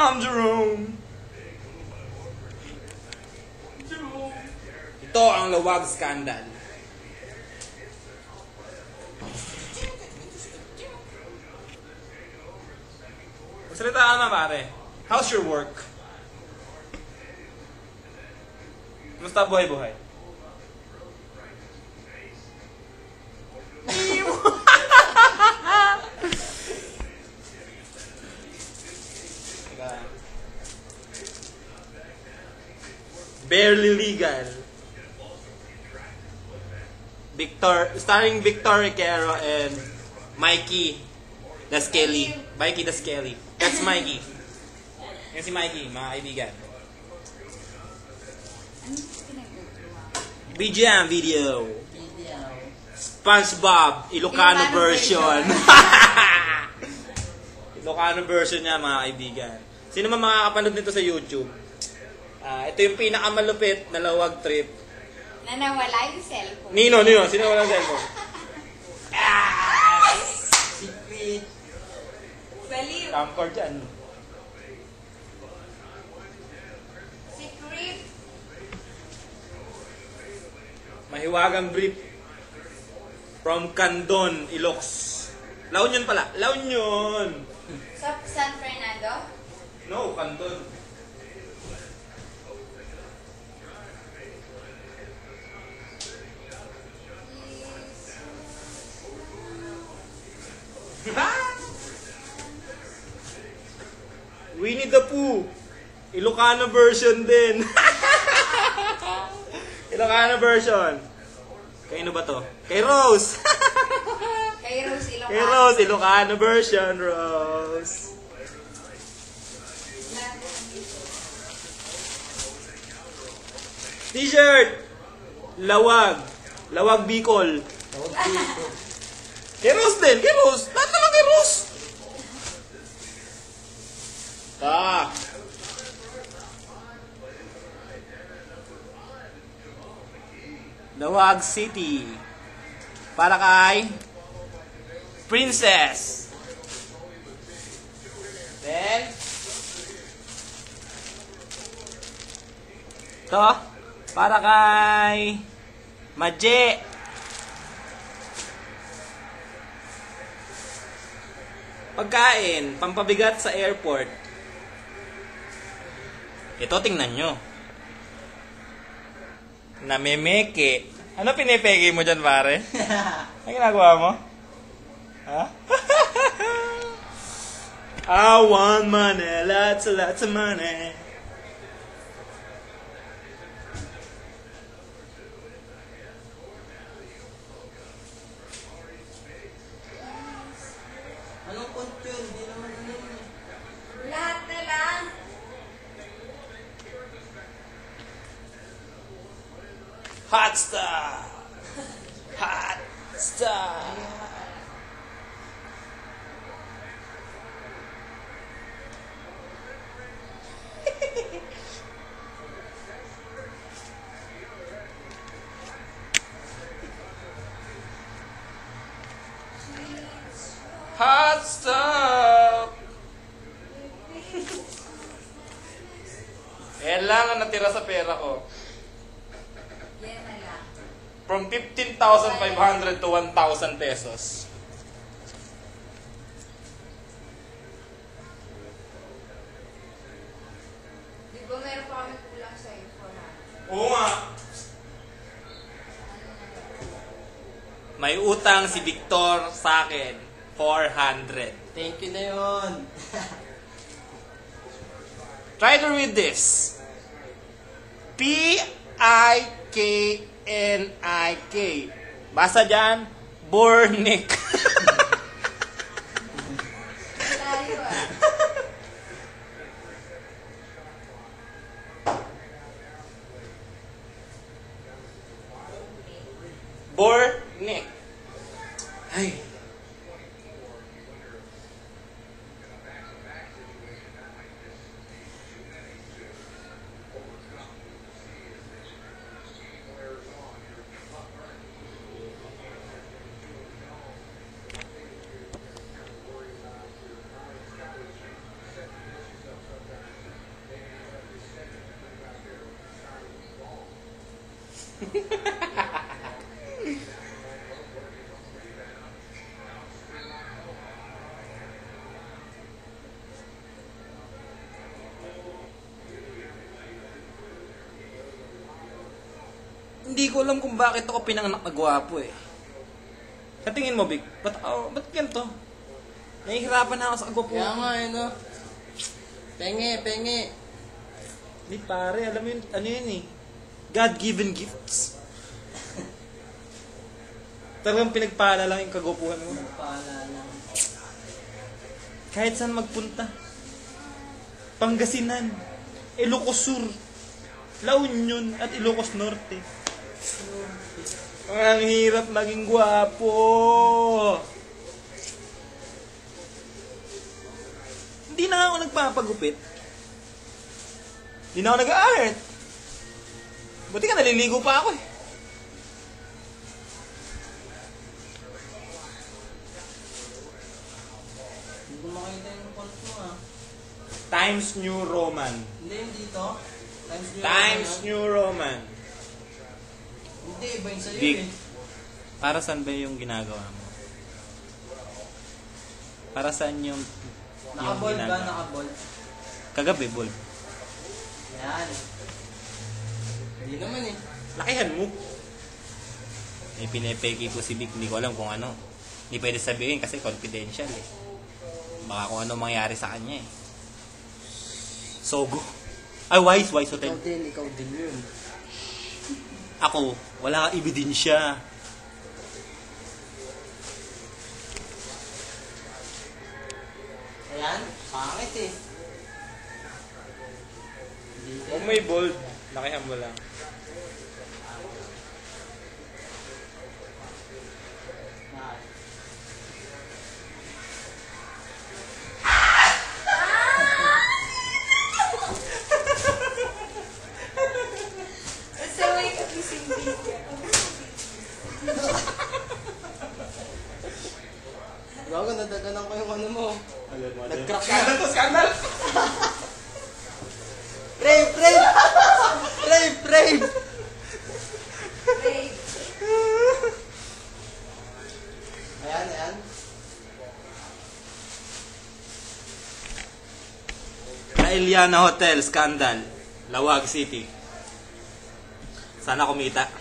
I'm Jerome. Jerome. Ito ang Lawag Scandal. Magsalita ka na pare. How's your work? Kumusta buhay-buhay? Barely legal. Victor, starring Victor Riquero and Mikey the Skelly. Mikey the Skelly. That's Mikey. Yan si Mikey, mga kaibigan. BGM video. SpongeBob, Ilocano Ilocano version. Ilocano version niya, mga kaibigan. Sino man makakapanood nito sa YouTube? Ah, ito yung pinakamalupit na lawag trip. Na nawala yung cellphone. Nino, Nino, sino walang cellphone? Secret. Baliw. Camper dyan. Secret. Mahiwagang brief from Candon, Ilox. La Union pala. La Union! Sa San Fernando? No, Candon. Winnie the Pooh. Ilocano version din. Ilocano version. Kay ba to? Kay Rose. Kay Rose Ilocano. Kay Rose, Ilocano version, Rose. T-shirt. Lawag. Lawag Bicol. Kay Rose din. Kay Rose. Lahat naman kay Rose. Ah. Lawag City. Para kay Princess. Then, to, para kay Maje. Pagkain, pampabigat sa airport. Ito, tingnan nyo. Namemeke. Ano pinipeke mo dyan, pare? Ano ginagawa mo? Ha? I want money, lots and lots of money. Anong yun? Hindi naman ano yun. Lahat na lang. Hot stuff! Hot stuff! Hot stuff! Yan lang ang natira sa pera ko. Na. From 15,500 to 1,000 pesos. Di ba meron pa kami kulang sa iPhone ha? Oo nga. May utang si Victor sa akin. 400. Thank you na yun. Try to read this. P-I-K-N-I-K. Basa dyan, Bornik. Tayo ah. Bornik. Ay. Hindi ko alam kung bakit ako pinanganak na gwapo eh. Sa tingin mo, Vic, ba't, oh, ba't ganito? Nahihirapan na ako sa agwapo. Kaya nga, eh, no? Penge, penge. Hindi pare, alam mo yun, ano yun eh. God-given gifts. Talagang pinagpala lang yung kagwapuhan mo. Paalala. Kahit saan magpunta. Pangasinan, Ilocos Sur, La Union, at Ilocos Norte. Ang hirap maging gwapo. Hindi na ako nagpapagupit. Hindi na ako nag-art. Buti ka naliligo pa ako eh. Ah. Times New Roman. Hindi, dito. Times New Times Roman, New Roman. Hindi, iba yung sa'yo, eh. Para saan ba yung ginagawa mo? Para saan yung, yung Nakabold ba? ginagawa? Nakabold. Kagabi, bol. Yan. Hindi naman, eh. Lakihan mo. May pinepeki ko si Vic, hindi ko alam kung ano. Hindi pwede sabihin kasi confidential eh. Baka kung ano mangyari sa kanya eh. Sogo. Ay, Wise, Wise Hotel. Ikaw din, ikaw din yun. Ako, wala kang ebidensya. Ayan, pangit, eh. Hindi Kung may bold, lakihan mo lang. Gago, nadaganan ko yung ano mo. Nag-crack ka. Scandal to, scandal! Rape, rape! rape, rape! Babe, Ayan, ayan. Kaeliana Hotel, scandal. Lawag City. Sana kumita.